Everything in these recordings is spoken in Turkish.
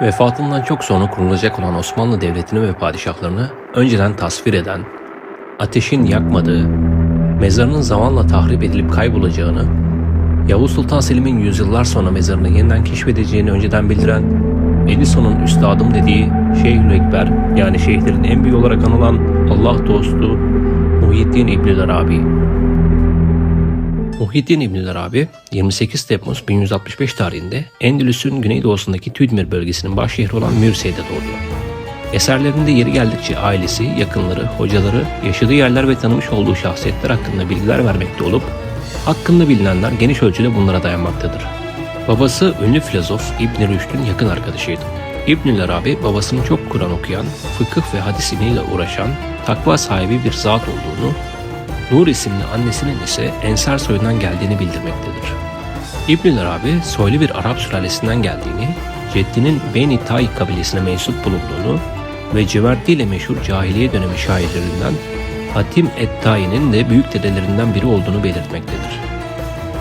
Vefatından çok sonra kurulacak olan Osmanlı Devleti'ni ve padişahlarını önceden tasvir eden, ateşin yakmadığı, mezarının zamanla tahrip edilip kaybolacağını, Yavuz Sultan Selim'in yüzyıllar sonra mezarını yeniden keşfedeceğini önceden bildiren, Edison'un üstadım dediği Şeyhül Ekber yani şeyhlerin en büyüğü olarak anılan Allah dostu Muhyiddin İbnül Arabi. Muhyiddin İbnül Arabi 28 Temmuz 1165 tarihinde Endülüs'ün güneydoğusundaki Tüdmir bölgesinin baş şehri olan Mürse'de doğdu. Eserlerinde yeri geldikçe ailesi, yakınları, hocaları, yaşadığı yerler ve tanımış olduğu şahsiyetler hakkında bilgiler vermekte olup, hakkında bilinenler geniş ölçüde bunlara dayanmaktadır. Babası ünlü filozof İbn Rüşd'ün yakın arkadaşıydı. İbnül Arabi babasının çok Kur'an okuyan, fıkıh ve hadis ilmiyle uğraşan, takva sahibi bir zat olduğunu, Nur isimli annesinin ise Ensar soyundan geldiğini bildirmektedir. İbnül Arabi soylu bir Arap sülalesinden geldiğini, ceddinin Beni Tay kabilesine mensup bulunduğunu ve Cömertli ile meşhur cahiliye dönemi şairlerinden Hatim et-Tayi'nin de büyük dedelerinden biri olduğunu belirtmektedir.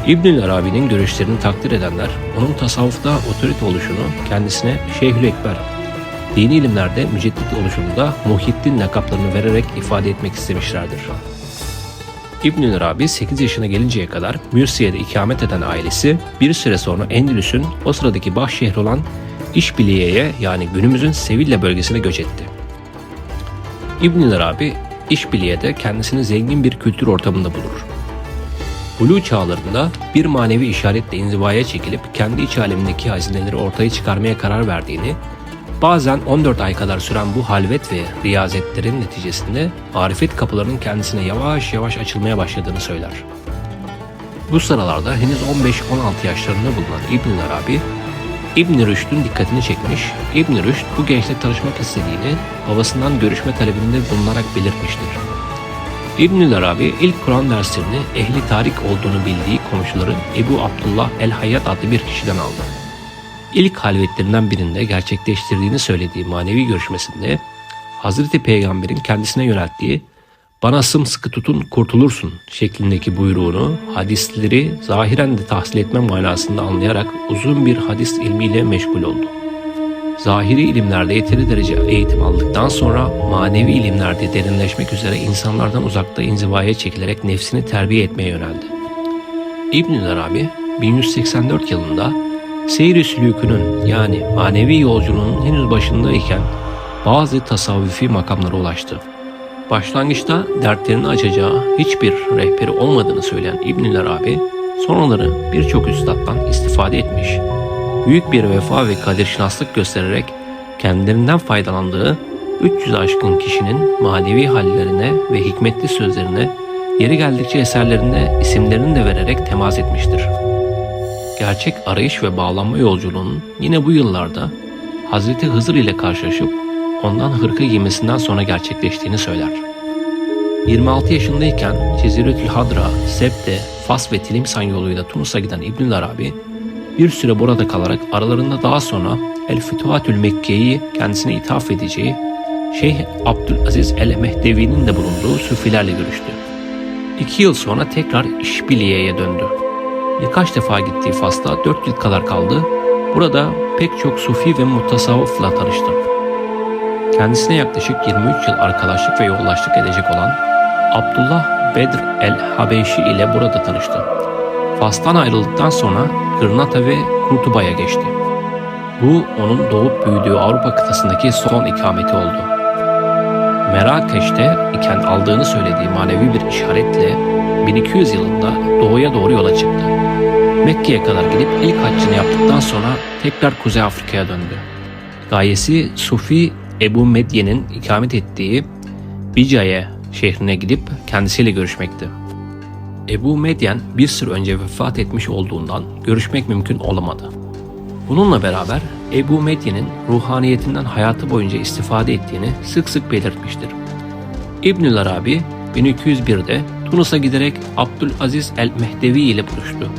İbnül Arabi'nin görüşlerini takdir edenler, onun tasavvufta otorite oluşunu kendisine Şeyhül Ekber, dini ilimlerde müceddit oluşunu da Muhyiddin lakaplarını vererek ifade etmek istemişlerdir. İbnül Arabi 8 yaşına gelinceye kadar Mürsiye'de ikamet eden ailesi bir süre sonra Endülüs'ün o sıradaki baş şehri olan İşbiliye'ye yani günümüzün Sevilla bölgesine göç etti. İbnül Arabi İşbiliye'de kendisini zengin bir kültür ortamında bulur. Bulu çağlarında bir manevi işaretle inzivaya çekilip kendi iç alemindeki hazineleri ortaya çıkarmaya karar verdiğini, bazen 14 ay kadar süren bu halvet ve riyazetlerin neticesinde marifet kapılarının kendisine yavaş yavaş açılmaya başladığını söyler. Bu sıralarda henüz 15-16 yaşlarında bulunan İbn Arabi, İbn Rüşd'ün dikkatini çekmiş, İbn Rüşd bu gençle tanışmak istediğini babasından görüşme talebinde bulunarak belirtmiştir. İbnül Arabi ilk Kur'an derslerini ehli tarik olduğunu bildiği komşuları Ebu Abdullah el-Hayyat adlı bir kişiden aldı. İlk halvetlerinden birinde gerçekleştirdiğini söylediği manevi görüşmesinde Hazreti Peygamber'in kendisine yönelttiği bana sımsıkı tutun kurtulursun şeklindeki buyruğunu hadisleri zahiren de tahsil etme manasında anlayarak uzun bir hadis ilmiyle meşgul oldu. Zahiri ilimlerde yeteri derece eğitim aldıktan sonra manevi ilimlerde derinleşmek üzere insanlardan uzakta inzivaya çekilerek nefsini terbiye etmeye yöneldi. İbnül Arabi 1184 yılında seyr-i sülükünün yani manevi yolculuğunun henüz başındayken bazı tasavvufi makamlara ulaştı. Başlangıçta dertlerini açacağı hiçbir rehberi olmadığını söyleyen İbnül Arabi sonraları birçok üstaddan istifade etmiş büyük bir vefa ve kadirşinaslık göstererek kendilerinden faydalandığı 300 aşkın kişinin manevi hallerine ve hikmetli sözlerine yeri geldikçe eserlerinde isimlerini de vererek temas etmiştir. Gerçek arayış ve bağlanma yolculuğunun yine bu yıllarda Hazreti Hızır ile karşılaşıp ondan hırka giymesinden sonra gerçekleştiğini söyler. 26 yaşındayken Ceziretül Hadra, Septe, Fas ve Tilimsan yoluyla Tunus'a giden İbnül Arabi, bir süre burada kalarak aralarında daha sonra El Fütuhatül Mekke'yi kendisine ithaf edeceği Şeyh Abdülaziz El Mehdevi'nin de bulunduğu Sufilerle görüştü. İki yıl sonra tekrar İşbiliye'ye döndü. Birkaç defa gittiği Fas'ta dört yıl kadar kaldı. Burada pek çok Sufi ve mutasavvıfla tanıştı. Kendisine yaklaşık 23 yıl arkadaşlık ve yoldaşlık edecek olan Abdullah Bedr el-Habeşi ile burada tanıştı. Fas'tan ayrıldıktan sonra Gırnata ve Kurtuba'ya geçti. Bu onun doğup büyüdüğü Avrupa kıtasındaki son ikameti oldu. Merakeş'te iken aldığını söylediği manevi bir işaretle 1200 yılında doğuya doğru yola çıktı. Mekke'ye kadar gidip ilk haccını yaptıktan sonra tekrar Kuzey Afrika'ya döndü. Gayesi Sufi Ebu Medye'nin ikamet ettiği Bicaye şehrine gidip kendisiyle görüşmekti. Ebu Medyen bir süre önce vefat etmiş olduğundan görüşmek mümkün olamadı. Bununla beraber Ebu Medyen'in ruhaniyetinden hayatı boyunca istifade ettiğini sık sık belirtmiştir. İbnül Arabi 1201'de Tunus'a giderek Abdülaziz el-Mehdevi ile buluştu.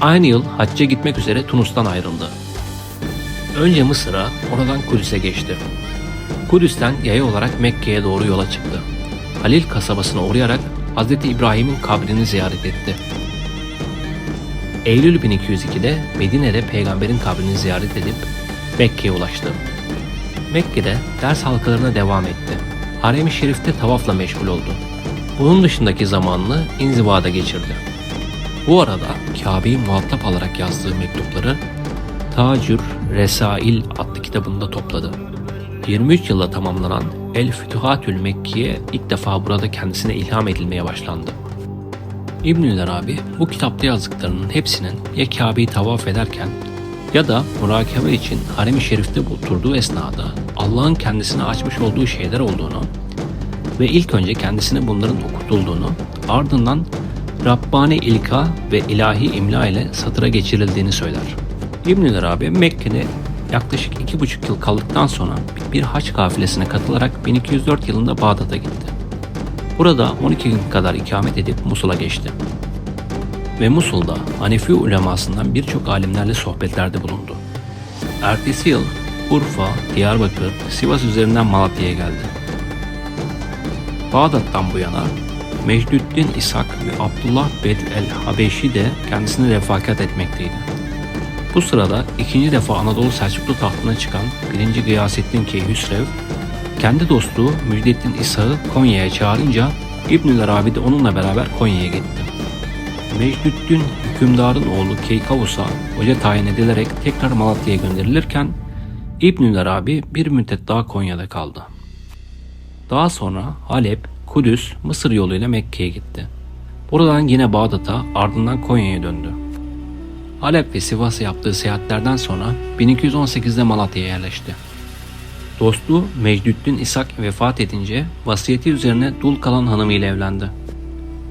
Aynı yıl hacca gitmek üzere Tunus'tan ayrıldı. Önce Mısır'a, oradan Kudüs'e geçti. Kudüs'ten yaya olarak Mekke'ye doğru yola çıktı. Halil kasabasına uğrayarak Hz. İbrahim'in kabrini ziyaret etti. Eylül 1202'de Medine'de peygamberin kabrini ziyaret edip Mekke'ye ulaştı. Mekke'de ders halkalarına devam etti. Harem-i Şerif'te tavafla meşgul oldu. Bunun dışındaki zamanını inzivada geçirdi. Bu arada Kabe'yi muhatap alarak yazdığı mektupları Tacür Resail adlı kitabında topladı. 23 yılda tamamlanan El Fütuhatül Mekki'ye ilk defa burada kendisine ilham edilmeye başlandı. İbnül Arabi bu kitapta yazdıklarının hepsinin ya Kabe'yi tavaf ederken ya da murakabe için harem-i şerifte oturduğu esnada Allah'ın kendisine açmış olduğu şeyler olduğunu ve ilk önce kendisine bunların okutulduğunu ardından Rabbani ilka ve ilahi imla ile satıra geçirildiğini söyler. İbnül Arabi Mekke'de yaklaşık iki buçuk yıl kaldıktan sonra bir haç kafilesine katılarak 1204 yılında Bağdat'a gitti. Burada 12 gün kadar ikamet edip Musul'a geçti. Ve Musul'da Hanefi ulemasından birçok alimlerle sohbetlerde bulundu. Ertesi yıl Urfa, Diyarbakır, Sivas üzerinden Malatya'ya geldi. Bağdat'tan bu yana Mecdüddin İshak ve Abdullah Bedr el-Habeşi de kendisine refakat etmekteydi. Bu sırada ikinci defa Anadolu Selçuklu tahtına çıkan 1. Gıyasettin Keyhüsrev, kendi dostu Müjdettin İshak'ı Konya'ya çağırınca İbnül Arabi de onunla beraber Konya'ya gitti. Mecdüddin hükümdarın oğlu Keykavus'a hoca tayin edilerek tekrar Malatya'ya gönderilirken İbnül Arabi bir müddet daha Konya'da kaldı. Daha sonra Halep, Kudüs, Mısır yoluyla Mekke'ye gitti. Buradan yine Bağdat'a ardından Konya'ya döndü. Halep ve Sivas'a yaptığı seyahatlerden sonra 1218'de Malatya'ya yerleşti. Dostu Mecdüddin İshak vefat edince vasiyeti üzerine dul kalan hanımı ile evlendi.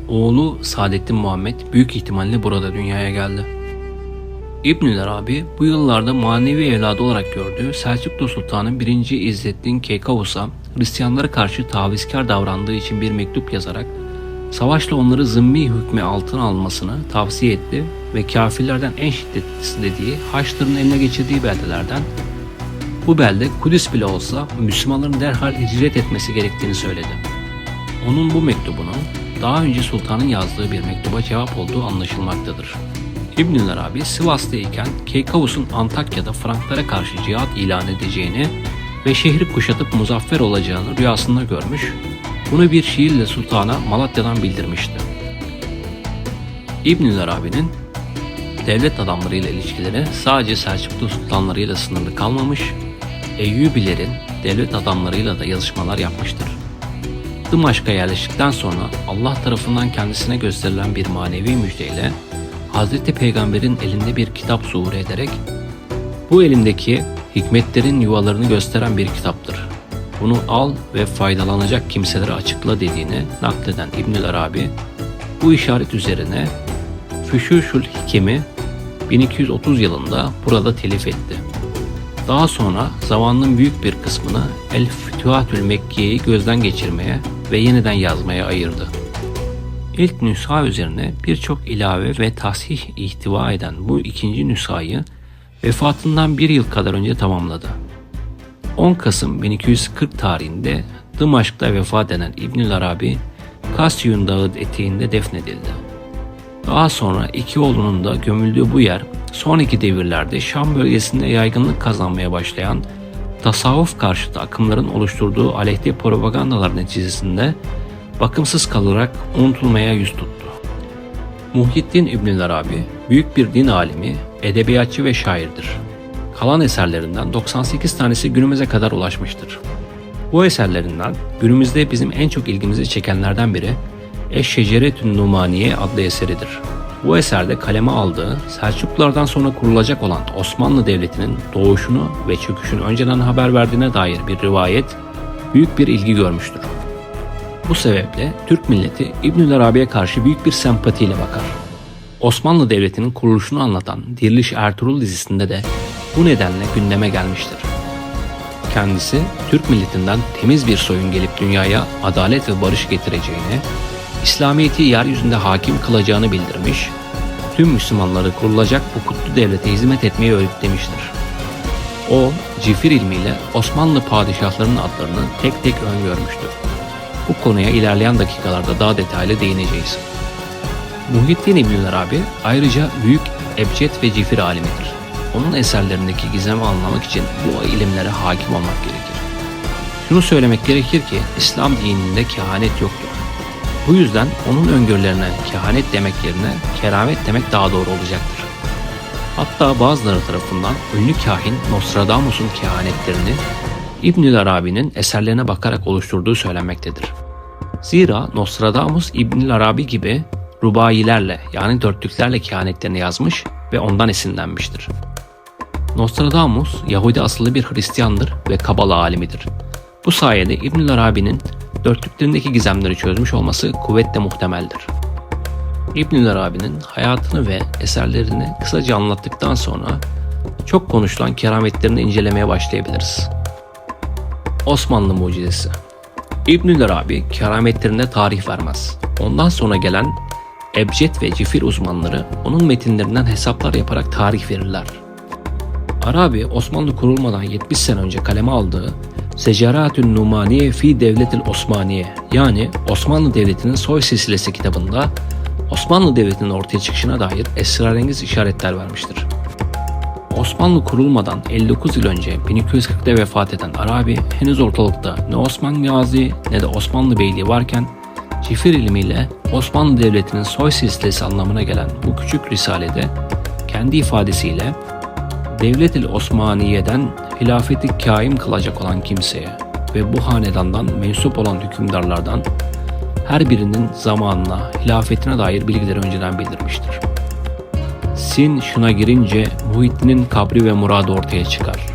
Oğlu Saadettin Muhammed büyük ihtimalle burada dünyaya geldi. İbnül Arabi bu yıllarda manevi evladı olarak gördüğü Selçuklu Sultanı 1. İzzettin Keykavus'a Hristiyanlara karşı tavizkar davrandığı için bir mektup yazarak savaşla onları zımmi hükmü altına almasını tavsiye etti ve kafirlerden en şiddetlisi dediği Haçlıların eline geçirdiği beldelerden bu belde Kudüs bile olsa Müslümanların derhal hicret etmesi gerektiğini söyledi. Onun bu mektubunun daha önce sultanın yazdığı bir mektuba cevap olduğu anlaşılmaktadır. İbnül Arabi Sivas'tayken Keykavus'un Antakya'da Franklara karşı cihat ilan edeceğini ve şehri kuşatıp muzaffer olacağını rüyasında görmüş, bunu bir şiirle sultana Malatya'dan bildirmişti. İbnül Arabi'nin devlet adamlarıyla ilişkileri sadece Selçuklu sultanlarıyla sınırlı kalmamış, Eyyubilerin devlet adamlarıyla da yazışmalar yapmıştır. Dımaşk'a yerleştikten sonra Allah tarafından kendisine gösterilen bir manevi müjdeyle Hazreti Peygamber'in elinde bir kitap zuhur ederek bu elimdeki hikmetlerin yuvalarını gösteren bir kitaptır. Bunu al ve faydalanacak kimselere açıkla dediğini nakleden İbnül Arabi bu işaret üzerine Füşüşül Hikemi 1230 yılında burada telif etti. Daha sonra zamanının büyük bir kısmını El Fütühatül Mekke'yi gözden geçirmeye ve yeniden yazmaya ayırdı. İlk nüsha üzerine birçok ilave ve tasih ihtiva eden bu ikinci nüshayı vefatından bir yıl kadar önce tamamladı. 10 Kasım 1240 tarihinde Dımaşk'ta vefat eden İbnül Arabi, Kasyun Dağı eteğinde defnedildi. Daha sonra iki oğlunun da gömüldüğü bu yer sonraki devirlerde Şam bölgesinde yaygınlık kazanmaya başlayan tasavvuf karşıtı akımların oluşturduğu aleyhte propagandalar neticesinde bakımsız kalarak unutulmaya yüz tuttu. Muhyiddin İbnül Arabi büyük bir din alimi, edebiyatçı ve şairdir. Kalan eserlerinden 98 tanesi günümüze kadar ulaşmıştır. Bu eserlerinden günümüzde bizim en çok ilgimizi çekenlerden biri Eşşeceretün Numaniye adlı eseridir. Bu eserde kaleme aldığı Selçuklulardan sonra kurulacak olan Osmanlı Devleti'nin doğuşunu ve çöküşünü önceden haber verdiğine dair bir rivayet büyük bir ilgi görmüştür. Bu sebeple Türk milleti İbnül Arabi'ye karşı büyük bir sempatiyle bakar. Osmanlı Devleti'nin kuruluşunu anlatan Diriliş Ertuğrul dizisinde de bu nedenle gündeme gelmiştir. Kendisi Türk milletinden temiz bir soyun gelip dünyaya adalet ve barış getireceğini, İslamiyet'i yeryüzünde hakim kılacağını bildirmiş, tüm Müslümanları kurulacak bu kutlu devlete hizmet etmeyi öğütlemiştir. O, cifir ilmiyle Osmanlı padişahlarının adlarını tek tek öngörmüştür. Bu konuya ilerleyen dakikalarda daha detaylı değineceğiz. Muhyiddin İbnül Arabi ayrıca büyük ebced ve cifir alimidir. onun eserlerindeki gizemi anlamak için bu ilimlere hakim olmak gerekir. Şunu söylemek gerekir ki İslam dininde kehanet yoktur. Bu yüzden onun öngörülerine kehanet demek yerine keramet demek daha doğru olacaktır. Hatta bazıları tarafından ünlü kahin Nostradamus'un kehanetlerini İbnül Arabi'nin eserlerine bakarak oluşturduğu söylenmektedir. Zira Nostradamus İbnül Arabi gibi rubayilerle yani dörtlüklerle kehanetlerini yazmış ve ondan esinlenmiştir. Nostradamus Yahudi asıllı bir Hristiyandır ve Kabala alimidir. Bu sayede İbnül Arabi'nin dörtlüklerindeki gizemleri çözmüş olması kuvvetle muhtemeldir. İbnül Arabi'nin hayatını ve eserlerini kısaca anlattıktan sonra çok konuşulan kerametlerini incelemeye başlayabiliriz. Osmanlı Mucizesi İbnül Arabi kerametlerine tarih vermez. Ondan sonra gelen Ebced ve Cifir uzmanları onun metinlerinden hesaplar yaparak tarih verirler. Arabi Osmanlı kurulmadan 70 sene önce kaleme aldığı Secaratün Numaniye fi Devletil Osmaniye yani Osmanlı Devleti'nin soy silsilesi kitabında Osmanlı Devleti'nin ortaya çıkışına dair esrarengiz işaretler vermiştir. Osmanlı kurulmadan 59 yıl önce 1240'da vefat eden Arabi henüz ortalıkta ne Osman Gazi ne de Osmanlı Beyliği varken Cifir ilmiyle Osmanlı Devleti'nin soy silsilesi anlamına gelen bu küçük risalede kendi ifadesiyle Devlet-i Osmaniye'den hilafeti kaim kılacak olan kimseye ve bu hanedandan mensup olan hükümdarlardan her birinin zamanına, hilafetine dair bilgileri önceden bildirmiştir. Sin şuna girince Muhittin'in kabri ve muradı ortaya çıkar.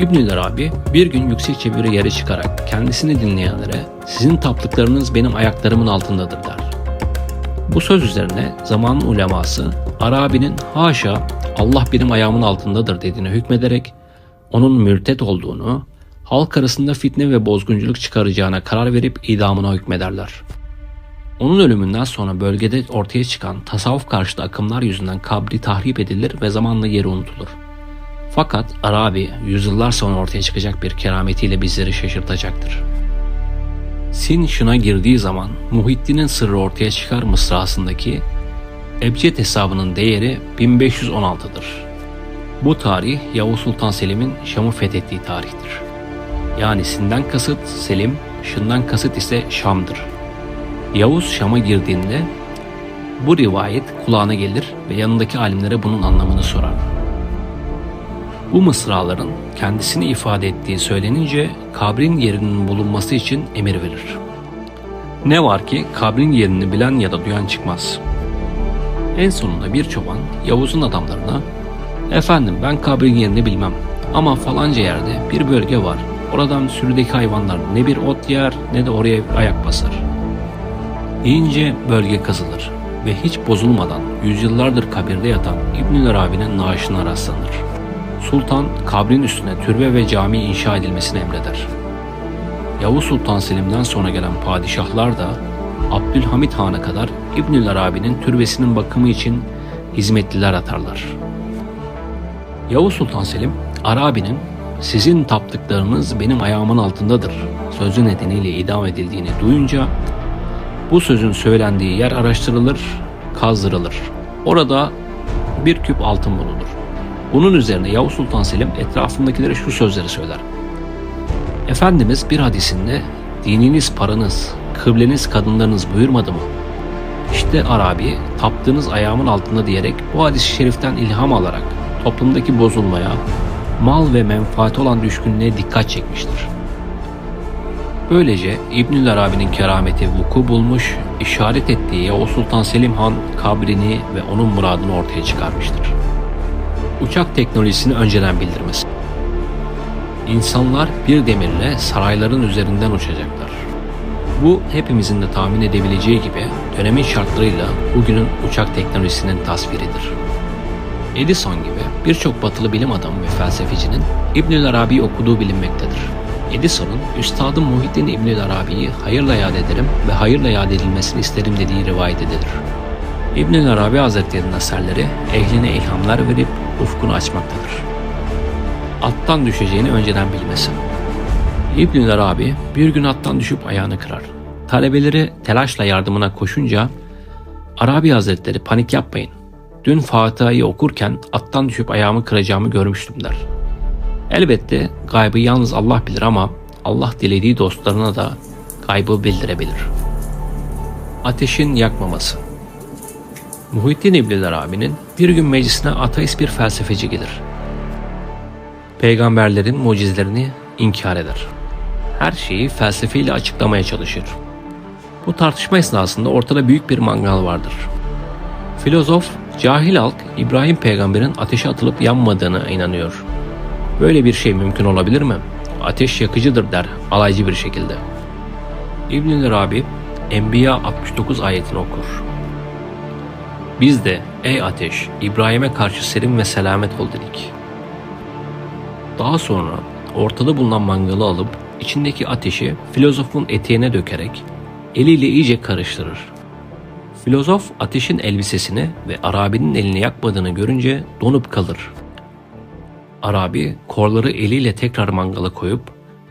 İbnül Arabi bir gün yüksekçe bir yere çıkarak kendisini dinleyenlere sizin taptıklarınız benim ayaklarımın altındadır der. Bu söz üzerine zamanın uleması Arabi'nin haşa Allah benim ayağımın altındadır dediğine hükmederek onun mürtet olduğunu, halk arasında fitne ve bozgunculuk çıkaracağına karar verip idamına hükmederler. Onun ölümünden sonra bölgede ortaya çıkan tasavvuf karşıtı akımlar yüzünden kabri tahrip edilir ve zamanla yeri unutulur. Fakat Arabi yüzyıllar sonra ortaya çıkacak bir kerametiyle bizleri şaşırtacaktır. Sin şuna girdiği zaman Muhittin'in sırrı ortaya çıkar mısrasındaki Ebced hesabının değeri 1516'dır. Bu tarih Yavuz Sultan Selim'in Şam'ı fethettiği tarihtir. Yani Sin'den kasıt Selim, Şın'dan kasıt ise Şam'dır. Yavuz Şam'a girdiğinde bu rivayet kulağına gelir ve yanındaki alimlere bunun anlamını sorar. Bu mısraların kendisini ifade ettiği söylenince kabrin yerinin bulunması için emir verir. Ne var ki kabrin yerini bilen ya da duyan çıkmaz. En sonunda bir çoban Yavuz'un adamlarına ''Efendim ben kabrin yerini bilmem ama falanca yerde bir bölge var. Oradan sürüdeki hayvanlar ne bir ot yer ne de oraya ayak basar. Deyince bölge kazılır ve hiç bozulmadan yüzyıllardır kabirde yatan İbnül Arabi'nin naaşına rastlanır. Sultan kabrin üstüne türbe ve cami inşa edilmesini emreder. Yavuz Sultan Selim'den sonra gelen padişahlar da Abdülhamit Han'a kadar İbnül Arabi'nin türbesinin bakımı için hizmetliler atarlar. Yavuz Sultan Selim, Arabi'nin sizin taptıklarınız benim ayağımın altındadır sözü nedeniyle idam edildiğini duyunca bu sözün söylendiği yer araştırılır, kazdırılır. Orada bir küp altın bulunur. Bunun üzerine Yavuz Sultan Selim etrafındakilere şu sözleri söyler. Efendimiz bir hadisinde dininiz paranız, kıbleniz kadınlarınız buyurmadı mı? İşte Arabi taptığınız ayağımın altında diyerek bu hadis-i şeriften ilham alarak toplumdaki bozulmaya, mal ve menfaati olan düşkünlüğe dikkat çekmiştir. Böylece İbnül Arabi'nin kerameti vuku bulmuş, işaret ettiği Yavuz Sultan Selim Han kabrini ve onun muradını ortaya çıkarmıştır. Uçak teknolojisini önceden bildirmesi. İnsanlar bir demirle sarayların üzerinden uçacaklar. Bu hepimizin de tahmin edebileceği gibi dönemin şartlarıyla bugünün uçak teknolojisinin tasviridir. Edison gibi birçok batılı bilim adamı ve felsefecinin İbnül Arabi okuduğu bilinmektedir. Edison'un Üstadım Muhittin İbnül Arabi'yi hayırla yad ederim ve hayırla yad edilmesini isterim dediği rivayet edilir. İbnül Arabi Hazretleri'nin eserleri ehline ilhamlar verip ufkunu açmaktadır. Attan düşeceğini önceden bilmesi. İbnül Arabi bir gün attan düşüp ayağını kırar. Talebeleri telaşla yardımına koşunca Arabi Hazretleri panik yapmayın. Dün Fatiha'yı okurken attan düşüp ayağımı kıracağımı görmüştüm der. Elbette gaybı yalnız Allah bilir ama Allah dilediği dostlarına da gaybı bildirebilir. Ateşin yakmaması Muhittin İbni Arabi'nin bir gün meclisine ateist bir felsefeci gelir. Peygamberlerin mucizelerini inkar eder. Her şeyi felsefeyle açıklamaya çalışır. Bu tartışma esnasında ortada büyük bir mangal vardır. Filozof, cahil halk İbrahim peygamberin ateşe atılıp yanmadığına inanıyor. Böyle bir şey mümkün olabilir mi? Ateş yakıcıdır der alaycı bir şekilde. İbn-i Arabi Enbiya 69 ayetini okur. Biz de ey ateş İbrahim'e karşı serin ve selamet ol dedik. Daha sonra ortada bulunan mangalı alıp içindeki ateşi filozofun eteğine dökerek eliyle iyice karıştırır. Filozof ateşin elbisesini ve Arabi'nin elini yakmadığını görünce donup kalır. Arabi korları eliyle tekrar mangala koyup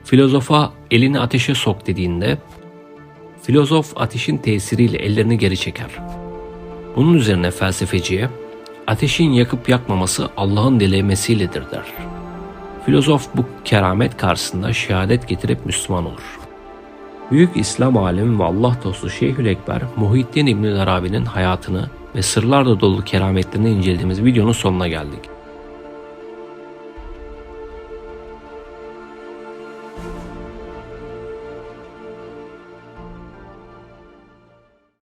filozofa elini ateşe sok dediğinde filozof ateşin tesiriyle ellerini geri çeker. Bunun üzerine felsefeciye ateşin yakıp yakmaması Allah'ın dilemesiyledir der. Filozof bu keramet karşısında şehadet getirip Müslüman olur. Büyük İslam alemi ve Allah dostu Şeyhüekber Muhittin İbn Arabi'nin hayatını ve sırlarla dolu kerametlerini incelediğimiz videonun sonuna geldik.